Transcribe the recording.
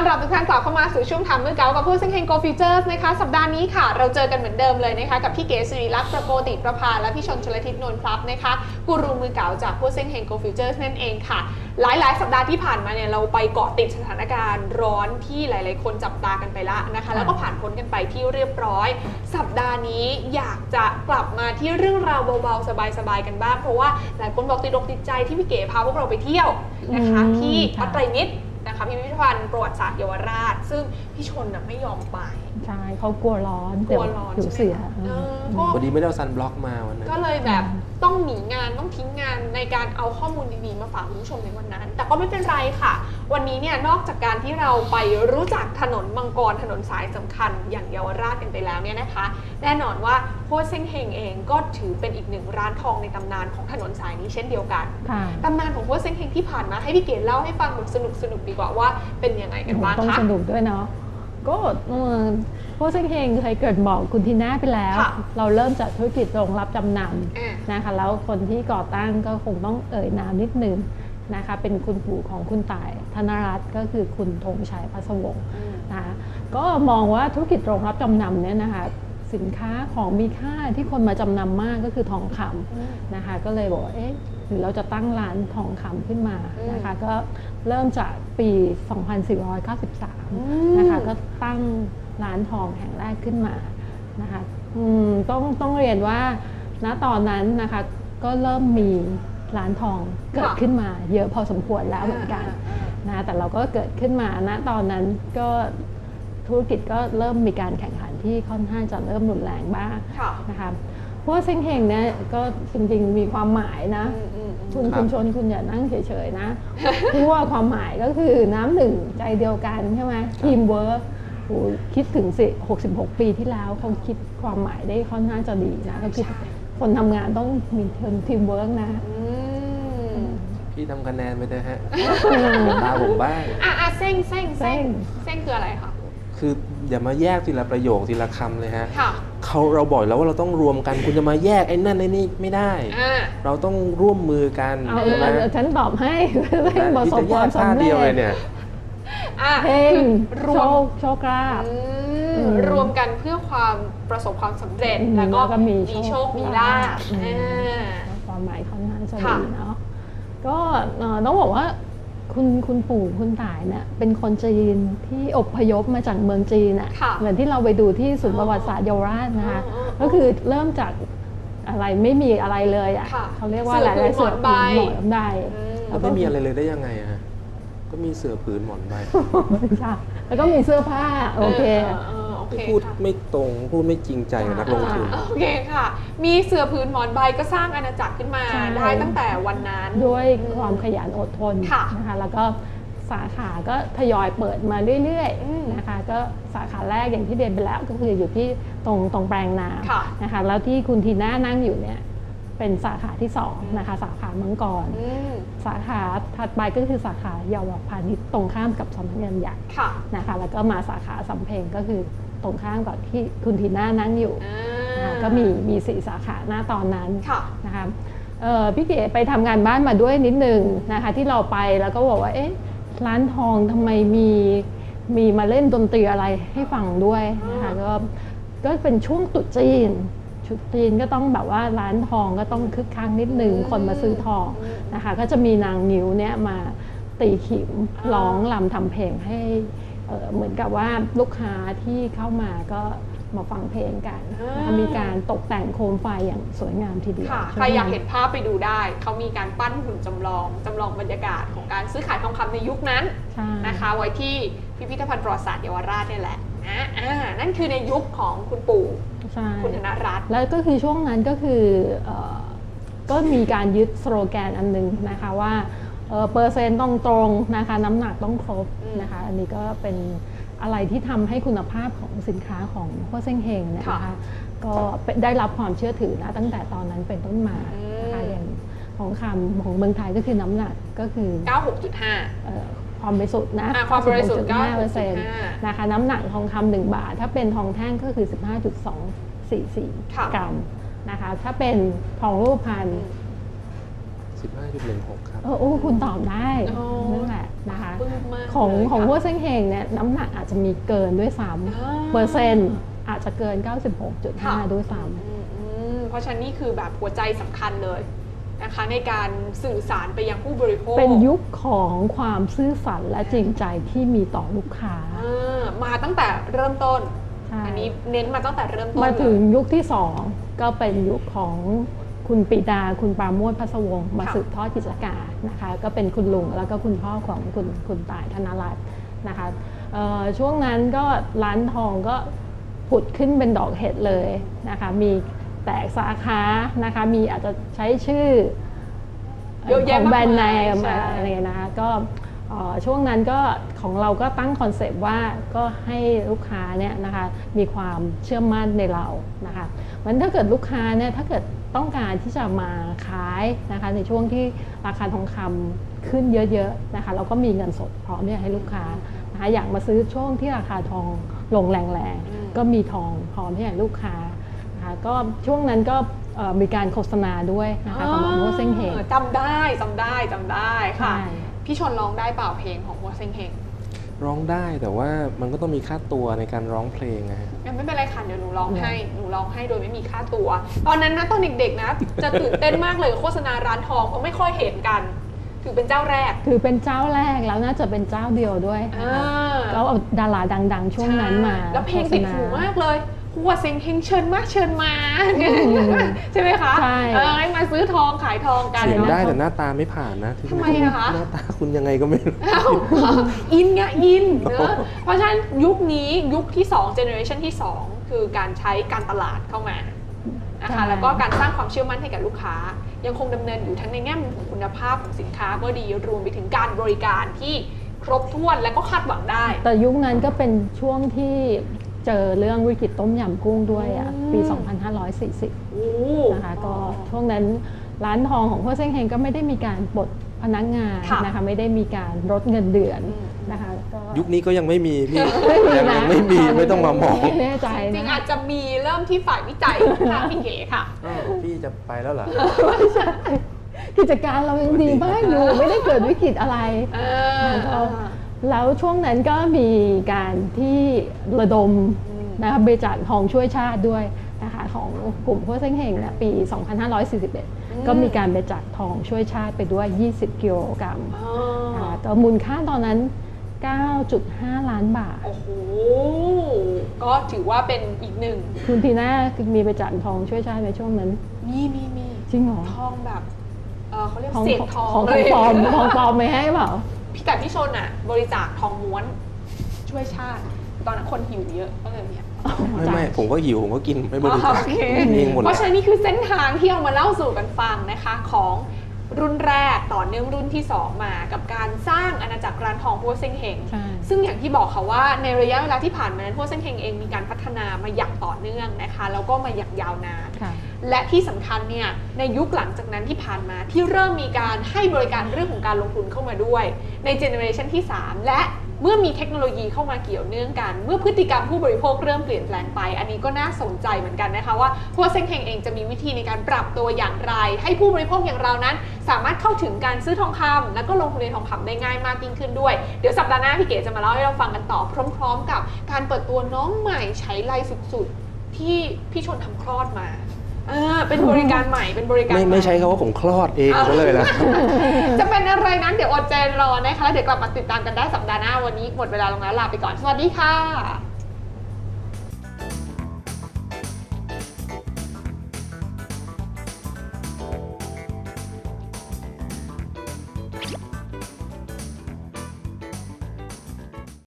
อนรับทุกท่านกลับเข้ามาสู่ช่วงถามมือเก่ากับผู้เซ็งเฮงโกฟิวเจอร์สนะคะ สัปดาห์นี้ค่ะ เราเจอกันเหมือนเดิมเลยนะคะ กับพี่เก๋สิริลักษณ์ประโกติประภา และพี่ชนชลทิศนวลพลับนะคะกูรูมือเก่าจากผู้เซ็งเฮงโกฟิวเจอร์สนั่นเองค่ะ หลาย ๆ สัปดาห์ที่ผ่านมาเนี่ยเราไปเกาะติดสถานการณ์ร้อนที่หลาย ๆ คนจับตากันไปละนะคะ แล้วก็ผ่านพ้นกันไปที่เรียบร้อย สัปดาห์นี้อยากจะกลับมาที่เรื่องราวเบา ๆ สบาย ๆ กันบ้างเพราะว่าหลายคนบอกติดอกติดใจที่พี่เก๋พาพวกเราไปเที่ยวนะคะอืมที่วัดค่ะไตรมิตรนะคะ พิพิธภัณฑ์ประวัติศาสตร์เยาวราช ซึ่งพี่ชนน่ะไม่ยอมไปใช่เขากลัวร้อนกลัวร้อนเดี๋ยวใช่เสียไหมคะเออมก็พอดีไม่ได้เอาซันบล็อกมาวันนั้นก็เลยแบบต้องหนีงานต้องทิ้งงานในการเอาข้อมูลดีๆมาฝากคุณผู้ชมในวันนั้น แต่ก็ไม่เป็นไรค่ะ วันนี้เนี่ยนอกจากการที่เราไปรู้จักถนนมังกรถนนสายสำคัญ อย่างเยาวราชกันไปแล้วเนี่ยนะคะ แน่นอนว่าโพเซ้งเฮงเองก็ถือเป็นอีกหนึ่งร้านทองในตำนานของถนนสายนี้เช่นเดียวกันค่ะตำนานของโพเซ้งเฮงที่ผ่านมาให้พี่เกดเล่าให้ฟังแบบสนุกสนุกๆดีกว่าว่าเป็นยังไงกันบ้างต้องคะสนุกด้วยเนาะ ก็เอ่อพวกเซ็งเฮงเคยเกิดบอกคุณทีน่าไปแล้วค่ะเราเริ่มจากธุรกิจโรงรับจำนอ่าำนะคะแล้วคนที่ก่อตั้งก็คงต้องเอ่ยนามนิดนึงนะคะเป็นคุณปู่ของคุณต่ายธนรัตน์ก็คือคุณธงชัยพัสวงศ์อืมนะคะก็มองว่าธุรกิจโรงรับจำนำเนี่ยนะคะ สินค้าของมีค่าที่คนมาจำนำมากก็คือทองคำนะคะ ก็เลยบอกว่าเอ๊ะหรือเราจะตั้งร้านทองคำขึ้นมาอืมนะคะ ก็เริ่มจากปี 2493 นะคะ ก็ตั้งร้านทองแห่งแรกขึ้นมานะคะอืมต้องต้องเรียนว่าณตอนนั้นนะคะ ก็เริ่มมีร้านทองเกิดค่ะขึ้นมา เยอะพอสมควรแล้วเหมือนกันนะแต่เราก็เกิดขึ้นมาณตอนนั้นก็ธุรกิจก็เริ่มมีการแข่งขัน ที่ค่อนข้างจะเริ่มรุนแรงบ้างค่ะนะคะเพราะว่าเซ็งเฮงเนี่ยก็จริงๆมีความหมายนะอืมอืมอืมคุณครับคุณชนคุณอย่านั่งเฉยๆนะเพราะว่าความหมายก็คือน้ำหนึ่งใจเดียวกันใช่ไหมทีมเวิร์กคิดถึงสิ66 ปีที่แล้วเขาคิดความหมายได้ค่อนข้างจะดีนะก็คือใช่คนทำงานต้องมีทีมเวิร์กนะอืมพี่ทำคะแนนไปเถอะฮะตาผมบ้างอะอะเส้งเส้งเส้งเส้งเส้งคืออะไรคะ คืออย่ามาแยกทีละประโยคทีละคำเลยฮะค่ะเขาเราบอกแล้วว่าเราต้องรวมกันคุณจะมาแยกไอ้นั่นไอ้นี่ไม่ได้ อ่า เราต้องร่วมมือกันเอาใช่ไหมเอาฉันตอบให้เร่งประสบพี่ความจะแยกท่าสำเดีเร็ยวเลยจเนี่ยอะเพลงรโชวมคโชคลาภ อือืมมรวมกันเพื่อความประสบความสำเร็จ อืมแล้วก็แล้วก็มีมีโชโชคคมีลาภอืมอ่า ความหมายค่อนข้างจะค่ะดีเนาะก็เอ่อต้องบอกว่า คุณคุณปู่คุณตายเนี่ยเป็นคนจีนที่อพยพมาจากเมืองจีนอะค่ะเหมือนที่เราไปดูที่ศูนย์ประวัติศาสตร์เยาวราชนะคะอ๋ออ๋อก็คือเริ่มจากอะไรไม่มีอะไรเลยอะค่ะเขาเรียกว่าเสื่หอลายผืนๆเสือหมอนใบผืนหมอนใบอืมแล้วไม่มีอะไรเลยได้ยังไงอะฮะก็มีเสือผืนหมอนใบใช่แล้วก็มีเสื้อผ้าโอเคเออโอเคพูดค่ะไม่ตรงพูดไม่จริงใจกับนักลงทุนโอเคค่ะ มีเสือผืนหมอนใบก็สร้างอาณาจักรขึ้นมาใช่ ได้ตั้งแต่วันนั้น ด้วยความขยันอดทนค่ะนะคะแล้วก็สาขาก็ทยอยเปิดมาเรื่อยอืมๆนะคะก็สาขาแรกอย่างที่เรียนไปแล้วก็คืออยู่ที่ตรงตรงแปลงนาค่ะนะคะแล้วที่คุณทีน่านั่งอยู่เนี่ยเป็นสาขาที่สองนะคะสาขามังกร อืมสาขาถัดไปก็คือสาขาเยาวพาณิชย์ตรงข้ามกับสำนักงานใหญ่ค่ะนะคะแล้วก็มาสาขาสำเพ็งก็คือตรงข้ามกับที่คุณทีน่านั่งอยู่ อ่นะคะา ก็มีมีสี่สาขาหน้าตอนนั้นค่ะนะคะเอ่อพี่เก๋ไปทำงานบ้านมาด้วยนิดนึงนะคะที่เราไปแล้วก็บอกว่าเอ๊ะร้านทองทำไมมีมีมาเล่นดนตรีอะไรให้ฟังด้วยนะคะก็ก็เป็นช่วงตรุษจีนชุดจีนก็ต้องแบบว่าร้านทองก็ต้องคึกคักนิดนึงอืมคนมาซื้อทองอืมนะคะก็จะมีนางนิ้วเนี่ยมาตีขิมอ่าร้องลำทำเพลงให้เอ่อเหมือนกับว่าลูกค้าที่เข้ามาก็ มาฟังเพลงกันนะคะมีการตกแต่งโคมไฟอย่างสวยงามทีเดียวค่ะช่วงใครอยากนั้นเห็นภาพไปดูได้ เขามีการปั้นหุ่นจำลองจำลองบรรยากาศของการซื้อขายทองคำในยุคนั้นใช่นะคะ ไว้ที่พิพิธภัณฑ์ประวัติศาสตร์เยาวราชนี่แหละนะอ่านั่นคือในยุคของคุณปู่ใช่คุณธนรัตน์แล้วก็คือช่วงนั้นก็คือเอ่อก็มีการยึดสโลแกนอันหนึงนะคะว่าเอ่อเปอร์เซ็นต์ต้องตรงนะคะน้ำหนักต้องครบอืมนะคะ อันนี้ก็เป็น อะไรที่ทำให้คุณภาพของสินค้าของพวกเซ้งเฮงเนี่ยนะคะก็เป็นได้รับความเชื่อถือนะตั้งแต่ตอนนั้นเป็นต้นมานะคะอย่างของคำของเมืองไทยก็คือน้ำหนักก็คือ 96.5 เอ่อความบริสุทธิ์นะอ่าความบริสุทธิ์96.5เปอร์เซ็นต์96.5 นะคะน้ำหนักทองคำหนึ่งบาท ถ้าเป็นทองแท่งก็คือ 15.244ค่ะกรัมนะคะถ้าเป็นทองรูปพรรณ 15.16 ครับเออโอ้คุณตอบได้โอ้ นั่นแหละนะคะ ปลื้มมากของเลยของค่ะหัวเส้งเฮงเนี่ยน้ำหนักอาจจะมีเกินด้วยซ้อ่าำเปอร์เซ็นต์อาจจะเกิน ค่ะ96.5 ด้วยซ้อืมอืมเพราะฉะนั้นนี่คือแบบหัวใจสำคัญเลยนะคะ ในการสื่อสารไปยังผู้บริโภคำเป็นยุคของความซื่อสัตย์และจริงใจที่มีต่อลูกค้าอ่ามาตั้งแต่เริ่มต้น ใช่อันนี้เน้นมาตั้งแต่เริ่มต้นมาถึงเลยยุคที่สองก็เป็นยุคของ คุณปิดาคุณปราโมทพัสวงศ์มาค่ะสืบทอดกิจการนะคะ ก็เป็นคุณลุงแล้วก็คุณพ่อของคุณคุณตายธนรัตน์นะคะเอ่อช่วงนั้นก็ร้านทองก็ผุดขึ้นเป็นดอกเห็ดเลยนะคะ มีแตกสาขานะคะ มีอาจจะใช้ชื่อเยอะแยะของแบรนด์ในมากมายมาใช่อะไรเงี้ยนะคะก็เอ่อช่วงนั้นก็ของเราก็ตั้งคอนเซปต์ว่าก็ให้ลูกค้าเนี่ยนะคะมีความเชื่อมั่นในเรานะคะมันถ้าเกิดลูกค้าเนี่ยถ้าเกิด ต้องการที่จะมาขายนะคะในช่วงที่ราคาทองคำขึ้นเยอะๆนะคะเราก็มีเงินสดพร้อมที่จะให้ลูกค้านะคะอยากมาซื้อช่วงที่ราคาทองลงแรงอืมๆก็มีทองพร้อมที่จะให้ลูกค้านะคะก็ช่วงนั้นก็เอ่อมีการโฆษณาด้วยนะคะสำหรับโมเซ็งเฮงจำได้จำได้จำได้ค่ะใช่พี่ชนร้องได้เปล่าเพลงของหัวเซ็งเฮง ร้องได้แต่ว่ามันก็ต้องมีค่าตัวในการร้องเพลงนะฮะงั้นไม่เป็นไรค่ะเดี๋ยวหนูร้องให้หนูร้องให้โดยไม่มีค่าตัว ตอนนั้นนะตอนเด็กๆนะ จะตื่นเต้นมากเลยโฆษณาร้านทองเพราะไม่ค่อยเห็นกัน ถือเป็นเจ้าแรก ถือเป็นเจ้าแรกแล้วน่าจะเป็นเจ้าเดียวด้วยนะอ่าคะแล้วเอาดาราดัง ๆ ช่วงนั้นมาใช่แล้วเพลงติดหูมากเลยหัวเซ็งเฮงเชิญมาเชิญมา ใช่ไหมคะใช่ เออให้ มาซื้อทองขายทองกันเสียงเนาะได้แต่หน้าตาไม่ผ่านนะทำไมอะคะ หน้าตาคุณยังไงก็ไม่รู้อ้าวอินไงอินเนอะเพราะฉะนั้นยุคนี้ยุคที่2 generation ที่ 2 คือการใช้การตลาดเข้ามานะคะใช่แล้วก็การสร้างความเชื่อมั่นให้กับลูกค้า ยังคงดำเนินอยู่ทั้งในแง่มุมของคุณภาพของสินค้าก็ดีรวมไปถึงการบริการที่ครบถ้วนและก็คาดหวังได้ แต่ยุคนั้นก็เป็นช่วงที่ เจอเรื่องวิกฤตต้มยำกุ้งด้วยอะอืมปี 2540โอ้นะคะก็ช่วงนั้นร้านทองของพ่อเซ้งเฮงก็ไม่ได้มีการปลดพนักงานค่ะนะคะไม่ได้มีการลดเงินเดือนอืมนะคะก็ยุคนี้ก็ยังไม่มีพี่ไม่มียังนะยังไม่มีไม่ต้องมามองไม่แน่ใจจริงนะๆอาจจะมีเริ่มที่ฝ่ายวิจัยค่ะพี่เก๋ค่ะอ้าวพี่จะไปแล้วเหรอกิจการเรายังดีมากอยู่ไม่ได้เกิดวิกฤตอะไรเออ แล้วก็แล้วช่วงนั้นก็มีการที่ระดมอืมนะคะบริจาคทองช่วยชาติด้วยนะคะของกลุ่มพัวเซ้งเฮงเนี่ยปี 2541 ก็มีการบริจาคทองช่วยชาติไปด้วย 20 กิโลกรัมอ๋อนะคะแต่มูลค่าตอนนั้น 9.5 ล้านบาท โอ้โห ก็ถือว่าเป็นอีกหนึ่ง คุณทีน่ามีบริจาคทองช่วยชาติในช่วงนั้น มีมีมีจริงเหรอ ทองแบบเออเขาเรียกของเศษทองของเลยปลอมทองปลอมไม่ให้เปล่า พี่แต่พี่ชนอะ บริจาคทองม้วนช่วยชาติ ตอนนั้นคนหิวเยอะก็เลยเนี่ยไม่ไม่ผมก็หิวผมก็กินไม่บริจาคโอเคกินเองหมดเพแล้ราะวฉะนั้นนี่คือเส้นทางที่เอามาเล่าสู่กันฟังนะคะของรุ่นแรกต่อเนื่องรุ่นที่ 2 มากับการสร้างอาณาจักรร้านทองพัวเซ็งเฮงใช่ซึ่งอย่างที่บอกค่ะว่าในระยะเวลาที่ผ่านมานั้นพัวเซ็งเฮงเองมีการพัฒนามาอย่างต่อเนื่องนะคะ แล้วก็มาอย่างยาวนานค่ะ และที่สำคัญเนี่ยในยุคหลังจากนั้นที่ผ่านมาที่เริ่มมีการให้บริการเรื่องของการลงทุนเข้ามาด้วย ในเจเนอเรชันที่ 3 และเมื่อมีเทคโนโลยีเข้ามาเกี่ยวเนื่องกัน เมื่อพฤติกรรมผู้บริโภคเริ่มเปลี่ยนแปลงไป อันนี้ก็น่าสนใจเหมือนกันนะคะว่าพวกเซ็งเฮงเองจะมีวิธีในการปรับตัวอย่างไร ให้ผู้บริโภคอย่างเรานั้น สามารถเข้าถึงการซื้อทองคำแล้วก็ลงทุนในทองคำได้ง่ายมากยิ่งขึ้นด้วย เดี๋ยวสัปดาห์หน้าพี่เก๋จะมาเล่าให้เราฟังกันต่อพร้อม ๆ กับการเปิดตัวน้องใหม่ใช้ไลสุดๆ ที่พี่ชนทำคลอดมา เออเป็นบริการใหม่เป็นบริการไม่ใหไม่ใช้คำว่าผมคลอดเองก็เลยนะ จะเป็นอะไรนั้นเดี๋ยวอดใจรอนะคะแล้วเดี๋ยวกลับมาติดตามกันได้สัปดาห์หน้าวันนี้หมดเวลาลงแล้วลาไปก่อนสวัสดีค่ะ